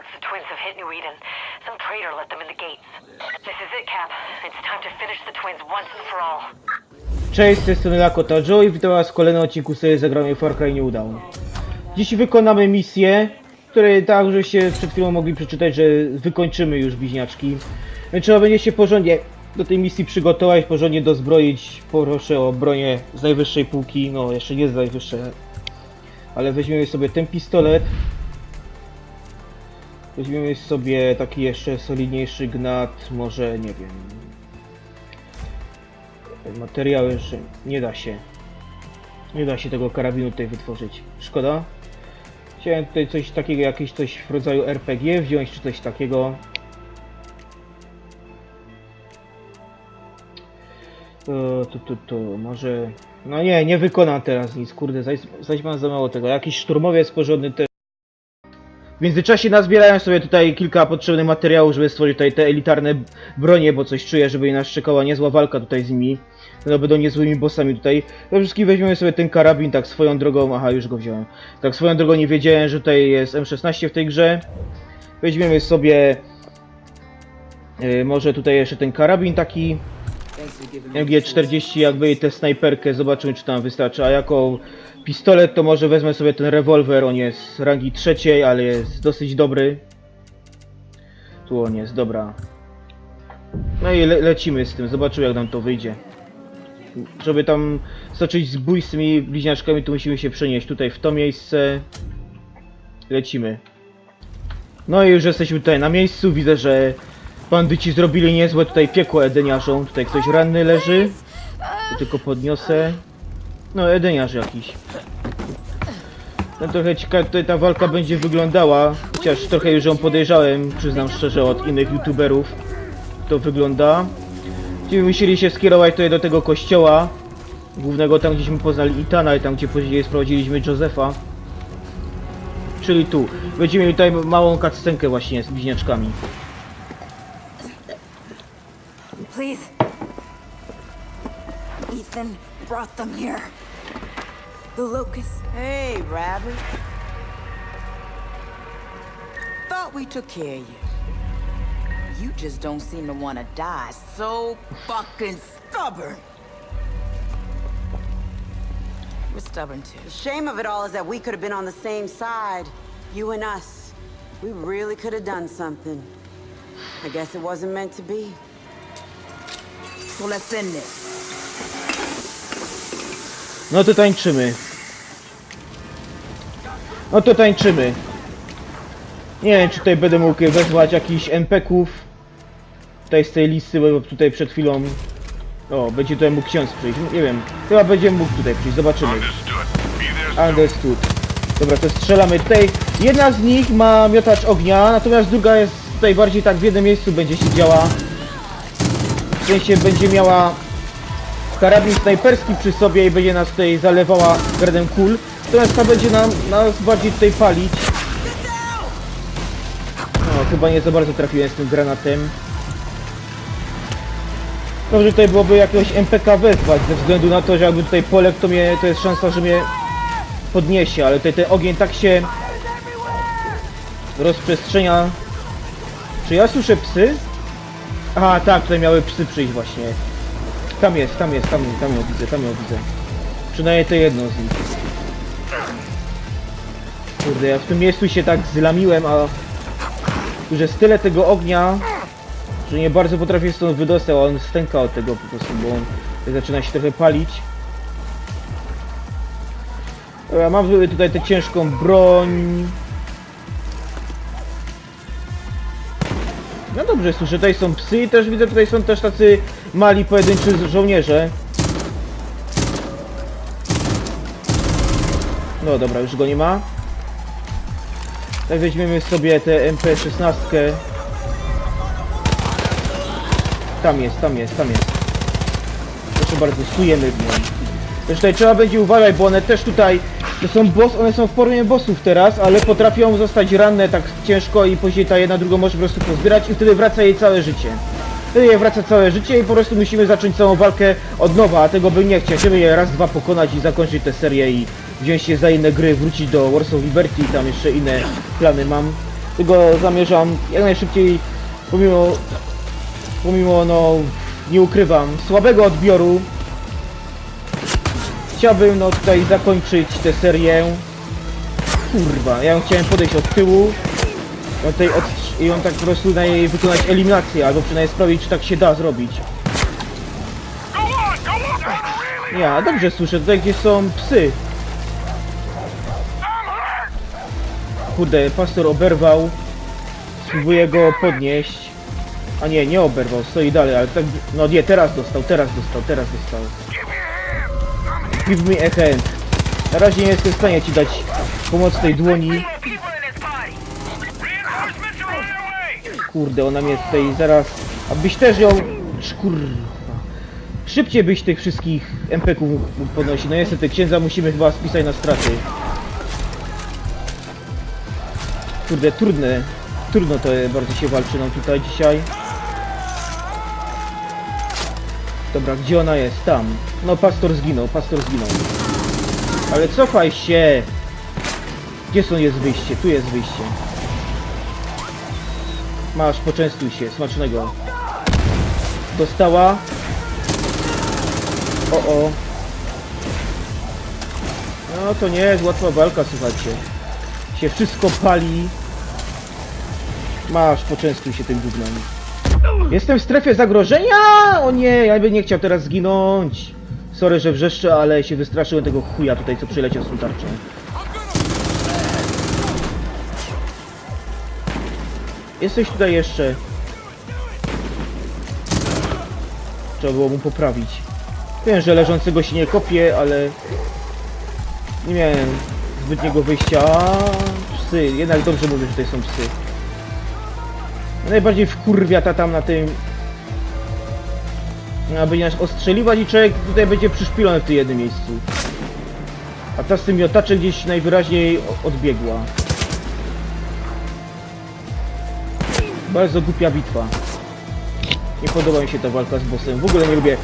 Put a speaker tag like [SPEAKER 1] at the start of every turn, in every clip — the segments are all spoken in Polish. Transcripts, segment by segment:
[SPEAKER 1] reports the twins have hit New Eden. Some traitor let them in the gates. This is it, Cap. It's time to finish the twins once and for all.
[SPEAKER 2] Cześć, z tej strony Lakota Joe i witam was w kolejnym odcinku serii zagramy Far Cry New Dawn. Dziś wykonamy misję, której tak, żeście przed chwilą mogli przeczytać, że wykończymy już bliźniaczki. Trzeba będzie się porządnie do tej misji przygotować, porządnie dozbroić. Proszę o bronię z najwyższej półki, no jeszcze nie z najwyższej, ale weźmiemy sobie ten pistolet. Weźmiemy sobie taki jeszcze solidniejszy gnat, może nie wiem, materiały, że nie da się. Nie da się tego karabinu tutaj wytworzyć. Szkoda. Chciałem tutaj coś takiego, jakieś coś w rodzaju RPG wziąć, czy coś takiego. To, to, to, to, może... No nie, nie wykonam teraz nic, kurde, zaś, zaś mam za mało tego. Jakiś szturmowiec porządny też. W międzyczasie nazbierałem sobie tutaj kilka potrzebnych materiałów, żeby stworzyć tutaj te elitarne bronie, bo coś czuję, żeby nas czekała niezła walka tutaj z nimi. No będą niezłymi bossami tutaj. Przede wszystkim weźmiemy sobie ten karabin, tak swoją drogą, aha już go wziąłem. Tak swoją drogą nie wiedziałem, że tutaj jest M16 w tej grze. Weźmiemy sobie yy, może tutaj jeszcze ten karabin taki. MG40 jakby i tę snajperkę, zobaczymy czy tam wystarczy, a jako pistolet to może wezmę sobie ten rewolwer, on jest rangi trzeciej, ale jest dosyć dobry. Tu on jest, dobra. No i le lecimy z tym, zobaczymy jak nam to wyjdzie. Żeby tam zacząć zbój z tymi bliźniaczkami, to musimy się przenieść tutaj w to miejsce. Lecimy. No i już jesteśmy tutaj na miejscu, widzę, że bandyci zrobili niezłe tutaj piekło edeniarzom. Tutaj ktoś ranny leży. Tylko podniosę. No, edeniarz jakiś. No trochę ciekawe tutaj ta walka będzie wyglądała, chociaż trochę już ją podejrzałem, przyznam szczerze, od innych youtuberów. To wygląda. Będziemy musieli się skierować tutaj do tego kościoła. Głównego tam gdzieśmy poznali Itana i tam gdzie później sprowadziliśmy Josefa. Czyli tu. Będziemy mieli tutaj małą cutscenkę właśnie z bliźniaczkami.
[SPEAKER 3] Please. Ethan brought them here. The locust.
[SPEAKER 4] Hey, Rabbit. Thought we took care of you. You just don't seem to want to die. So fucking stubborn. We're stubborn too.
[SPEAKER 5] The shame of it all is that we could have been on the same side. You and us. We really could have done something. I guess it wasn't meant to be.
[SPEAKER 4] So let's end this.
[SPEAKER 2] No to tańczymy. No to tańczymy. Nie wiem, czy tutaj będę mógł wezwać jakichś NPK-ów. Tutaj z tej listy, bo tutaj przed chwilą... O, będzie tutaj mógł ksiądz przyjść. Nie wiem, chyba będzie mógł tutaj przyjść, zobaczymy.
[SPEAKER 6] Understood.
[SPEAKER 2] Dobra, to strzelamy tutaj. Jedna z nich ma miotacz ognia, natomiast druga jest tutaj bardziej tak w jednym miejscu będzie siedziała. W sensie będzie miała karabin snajperski przy sobie i będzie nas tutaj zalewała gradem kul. Natomiast ta będzie nam, nas bardziej tutaj palić. No, chyba nie za bardzo trafiłem z tym granatem. Dobrze tutaj byłoby jakiegoś MPK wezwać, ze względu na to, że jakby tutaj poległ, to, mnie, to jest szansa, że mnie podniesie, ale tutaj ten ogień tak się rozprzestrzenia. Czy ja słyszę psy? Aha, tak, tutaj miały psy przyjść właśnie. Tam jest, tam jest, tam, tam ją widzę, tam ją widzę. Przynajmniej to jedno z nich. Kurde, ja w tym miejscu się tak zlamiłem, a już jest tyle tego ognia, że nie bardzo potrafię stąd wydostać, a on stęka od tego po prostu, bo on zaczyna się trochę palić. Dobra, mam tutaj tę ciężką broń. No dobrze, słyszę, tutaj są psy i też widzę, tutaj są też tacy mali pojedynczy żołnierze. No dobra, już go nie ma. Tak weźmiemy sobie tę MP16. Tam jest, tam jest, tam jest. Proszę bardzo, stujemy w nią. Też tutaj trzeba będzie uważać, bo one też tutaj, to są boss, one są w formie bossów teraz, ale potrafią zostać ranne tak ciężko i później ta jedna drugą może po prostu pozbierać i wtedy wraca jej całe życie. Wtedy jej wraca całe życie i po prostu musimy zacząć całą walkę od nowa, a tego bym nie chciał. Chciałbym je raz, dwa pokonać i zakończyć tę serię i wziąć się za inne gry, wrócić do Wars of Liberty i tam jeszcze inne plany mam. Dlatego zamierzam jak najszybciej, pomimo, pomimo no, nie ukrywam, słabego odbioru, chciałbym no tutaj zakończyć tę serię. Kurwa, ja ją chciałem podejść od tyłu, ją tutaj od, i ją tak po prostu na jej wykonać eliminację, albo przynajmniej sprawdzić, czy tak się da zrobić. Ja, dobrze słyszę, tutaj gdzie są psy. Kurde, pastor oberwał. Spróbuję go podnieść. A nie, nie oberwał, stoi dalej, ale tak... No nie, teraz dostał, teraz dostał, teraz dostał. Give me a hand. Na razie nie jestem w stanie ci dać pomoc tej dłoni. Kurde, ona mnie tutaj zaraz... Abyś też ją... Kurwa. Szybciej byś tych wszystkich MPK-ów mógł podnosić. No niestety, księdza musimy chyba spisać na straty. Kurde, trudne. Trudno to bardzo się walczy nam tutaj dzisiaj. Dobra, gdzie ona jest? Tam. No, pastor zginął, pastor zginął. Ale cofaj się! Gdzie są jest wyjście? Tu jest wyjście. Masz, poczęstuj się, smacznego. Dostała. O, o. No to nie jest łatwa walka, słuchajcie. Się wszystko pali. Masz, poczęstuj się tym gównem. Jestem w strefie zagrożenia! O nie, ja bym nie chciał teraz zginąć. Sorry, że wrzeszczę, ale się wystraszyłem tego chuja tutaj, co przyleciał z tą tarczą. Jesteś tutaj jeszcze. Trzeba było mu poprawić. Wiem, że leżącego się nie kopie, ale... Nie miałem zbytniego wyjścia. Psy, jednak dobrze mówię, że tutaj są psy. Najbardziej wkurwia ta tam na tym... Aby nas ostrzeliwać i człowiek tutaj będzie przyszpilony w tym jednym miejscu. A ta z tym miotaczem gdzieś najwyraźniej odbiegła. Bardzo głupia bitwa. Nie podoba mi się ta walka z bossem. W ogóle nie lubię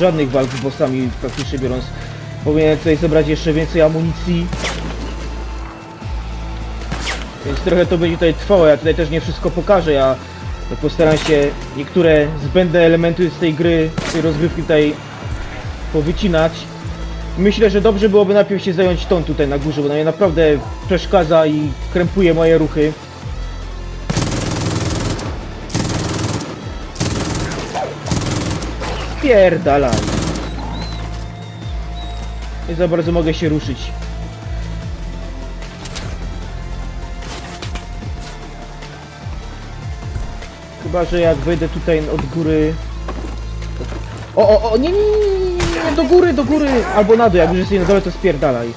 [SPEAKER 2] żadnych walk z bossami praktycznie biorąc. Powinienem tutaj zebrać jeszcze więcej amunicji. Więc trochę to będzie tutaj trwało. Ja tutaj też nie wszystko pokażę. Ja postaram się niektóre zbędne elementy z tej gry, z tej rozgrywki tutaj powycinać. Myślę, że dobrze byłoby najpierw się zająć tą tutaj na górze, bo ona mnie naprawdę przeszkadza i krępuje moje ruchy. Pierdalaj. Nie za bardzo mogę się ruszyć. Chyba, że jak wejdę tutaj od góry... O, o, o, nie, nie, nie, nie, do góry, do góry! Albo na dół, jak już jesteś na dole, to spierdalaj.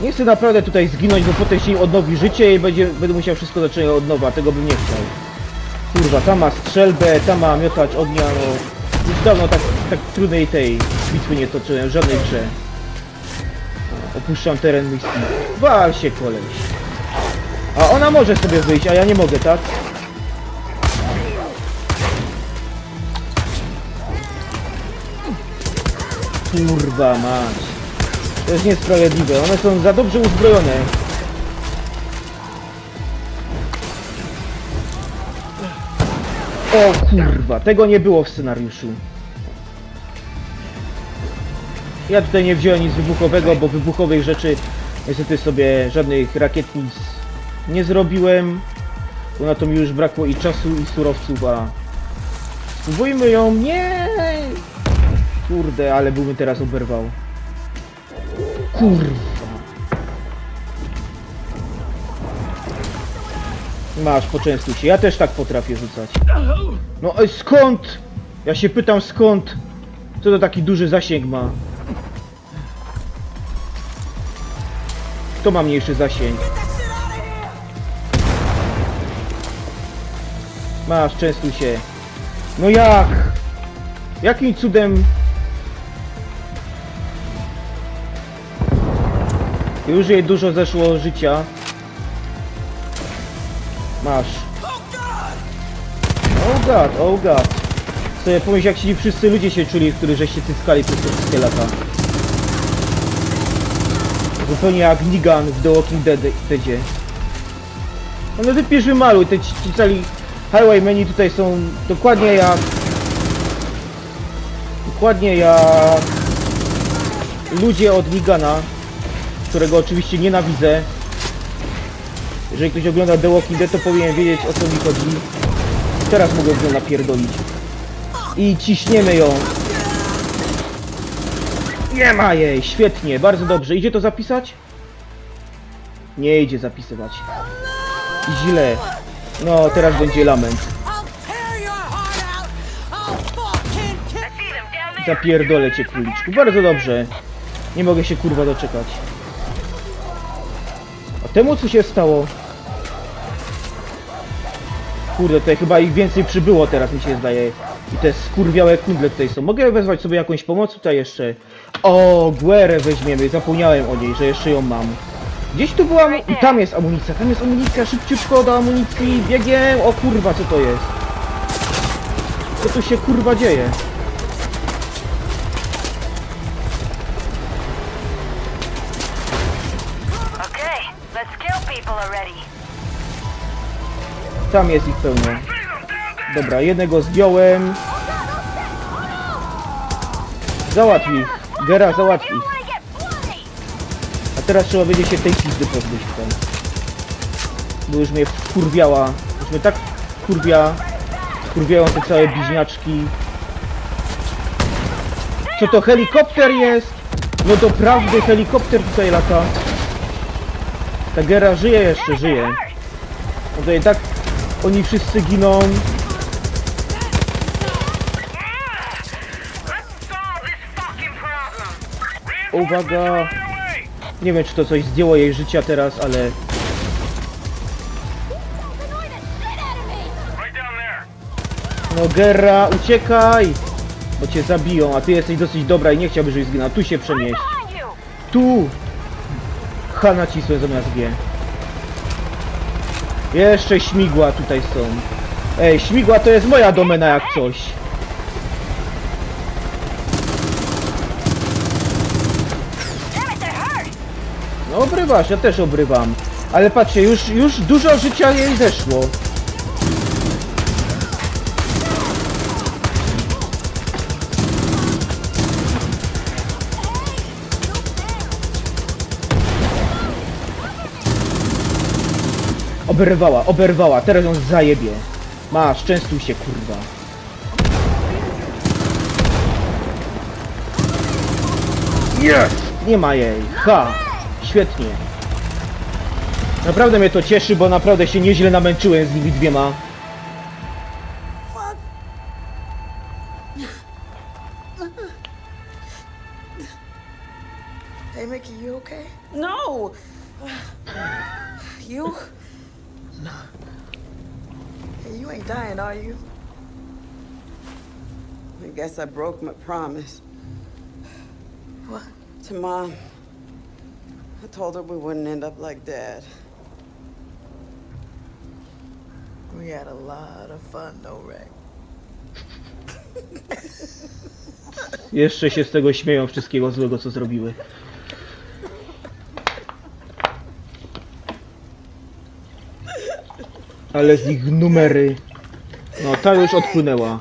[SPEAKER 2] Nie chcę naprawdę tutaj zginąć, bo potem się odnowi życie i będzie, będę musiał wszystko zacząć od nowa, tego bym nie chciał. Kurwa, ta ma strzelbę, ta ma miotacz ognia, no... Już dawno tak, tak trudnej tej bitwy nie toczyłem, żadnej grze. Opuszczam teren misji. Wal się koleś. A ona może sobie wyjść, a ja nie mogę, tak? Kurwa mać. To jest niesprawiedliwe. One są za dobrze uzbrojone. O kurwa, tego nie było w scenariuszu. Ja tutaj nie wziąłem nic wybuchowego, bo wybuchowych rzeczy niestety sobie żadnych rakietnic nie zrobiłem. Bo na to mi już brakło i czasu i surowców, a spróbujmy ją, nie! Kurde, ale byłbym teraz oberwał. Kurwa. Masz, poczęstuj się. Ja też tak potrafię rzucać. No ej, skąd? Ja się pytam skąd? Co to taki duży zasięg ma? Kto ma mniejszy zasięg? Masz, częstuj się. No jak? Jakim cudem? Już jej dużo zeszło życia. Masz. Oh god, oh god. Sobie pomyśl jak ci wszyscy ludzie się czuli, którzy żeście cyskali przez te wszystkie lata. Zupełnie jak Negan w The Walking Dead, Deadzie. No, no wypisz wymaluj, te ci, ci cali highway tutaj są dokładnie jak... Dokładnie jak... Ludzie od Nigana, którego oczywiście nienawidzę. Jeżeli ktoś ogląda The Walking Dead, to powinien wiedzieć o co mi chodzi. Teraz mogę ją napierdolić. I ciśniemy ją. Nie ma jej, świetnie, bardzo dobrze. Idzie to zapisać? Nie idzie zapisywać. Źle. No, teraz będzie lament. Zapierdolę cię, króliczku. Bardzo dobrze. Nie mogę się kurwa doczekać. Temu co się stało? Kurde, tutaj chyba ich więcej przybyło teraz mi się zdaje. I te skurwiałe kundle tutaj są. Mogę wezwać sobie jakąś pomoc tutaj jeszcze? O, Guerę weźmiemy. Zapomniałem o niej, że jeszcze ją mam. Gdzieś tu była... tam jest amunicja, tam jest amunicja. Szybciutko do amunicji. Biegiem. O kurwa, co to jest? Co tu się kurwa dzieje? Tam jest ich pełno. Dobra, jednego zdjąłem. Załatw ich. Gera, załatw ich. A teraz trzeba będzie się tej pizdy pozbyć tutaj. Bo już mnie wkurwiała. Już mnie tak kurwia. Kurwiają te całe bliźniaczki. Co to helikopter jest? No doprawdy helikopter tutaj lata. Ta Gera żyje jeszcze, żyje. No to i tak oni wszyscy giną. Uwaga! Nie wiem czy to coś zdjęło jej życia teraz, ale. No Gerra, uciekaj! Bo cię zabiją, a ty jesteś dosyć dobra i nie chciałbyś, żebyś zginął. Tu się
[SPEAKER 1] you.
[SPEAKER 2] Tu! H nacisłem zamiast G. Jeszcze śmigła tutaj są. Ej, śmigła to jest moja domena jak coś. No obrywasz, ja też obrywam. Ale patrzcie, już, już dużo życia jej zeszło. Oberwała, oberwała, teraz ją zajebie. Masz, częstuj się, kurwa. Jest! Nie ma jej. Ha! Świetnie. Naprawdę mnie to cieszy, bo naprawdę się nieźle namęczyłem z nimi dwiema.
[SPEAKER 6] Hey, Mickey, you okay?
[SPEAKER 4] No! You?
[SPEAKER 6] Hey, you ain't dying, are you?
[SPEAKER 5] I guess I broke my promise
[SPEAKER 6] What?
[SPEAKER 5] to Mom. I told her we wouldn't end up like Dad.
[SPEAKER 6] We had a lot of fun, though, Ray.
[SPEAKER 2] Jeszcze się z tego śmieją wszystkiego złego, co zrobiły. Ale z nich numery. No, ta już odpłynęła.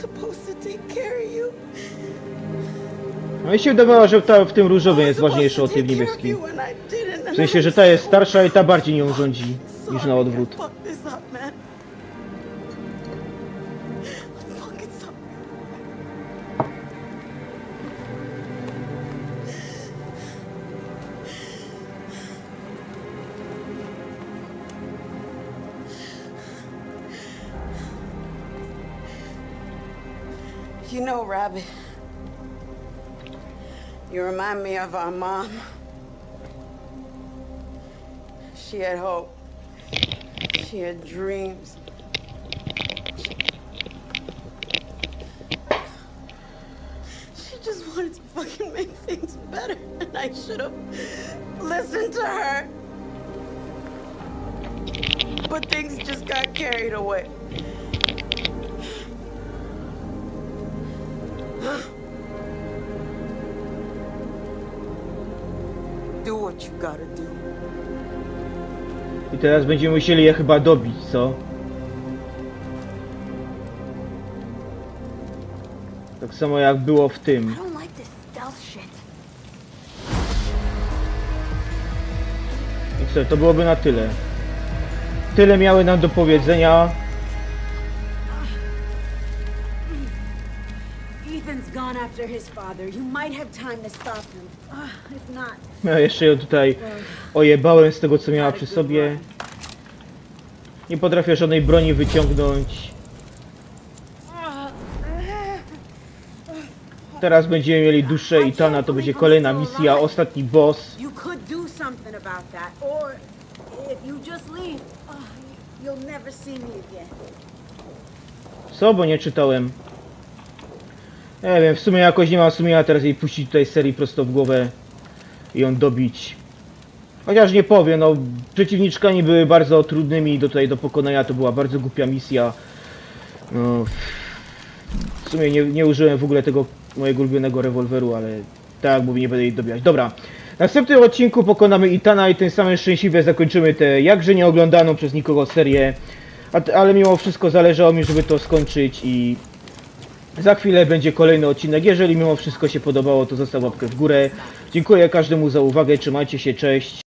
[SPEAKER 4] Supposed to take care of you.
[SPEAKER 2] No i się wydawało, że ta w tym różowym jest ważniejsza od tej w niebieskim. W sensie, że ta jest starsza i ta bardziej nią rządzi niż na odwrót.
[SPEAKER 5] You know, Rabbit, you remind me of our mom. She had hope. She had dreams.
[SPEAKER 4] She just wanted to fucking make things better, and I should have listened to her. But things just got carried away. Do what you gotta do.
[SPEAKER 2] I teraz będziemy musieli je chyba dobić, co? Tak samo jak było w tym.
[SPEAKER 3] I don't like this stealth shit.
[SPEAKER 2] I co, to byłoby na tyle. Tyle miały nam do powiedzenia. Ja jeszcze ją tutaj ojebałem z tego co miała przy sobie. Nie potrafię żadnej broni wyciągnąć. Teraz będziemy mieli duszę i Tana, to będzie kolejna misja, ostatni boss.
[SPEAKER 5] again.
[SPEAKER 2] Co, bo nie czytałem. Nie wiem, w sumie jakoś nie mam sumienia teraz jej puścić tutaj serii prosto w głowę i ją dobić. Chociaż nie powiem, no przeciwniczkami były bardzo trudnymi do tutaj do pokonania, to była bardzo głupia misja. No, w sumie nie, nie użyłem w ogóle tego mojego ulubionego rewolweru, ale tak jak mówię, nie będę jej dobijać. Dobra, w następnym odcinku pokonamy Itana i tym samym szczęśliwie zakończymy tę jakże nieoglądaną przez nikogo serię. Ale mimo wszystko zależało mi, żeby to skończyć i za chwilę będzie kolejny odcinek. Jeżeli mimo wszystko się podobało, to zostaw łapkę w górę. Dziękuję każdemu za uwagę, trzymajcie się, cześć.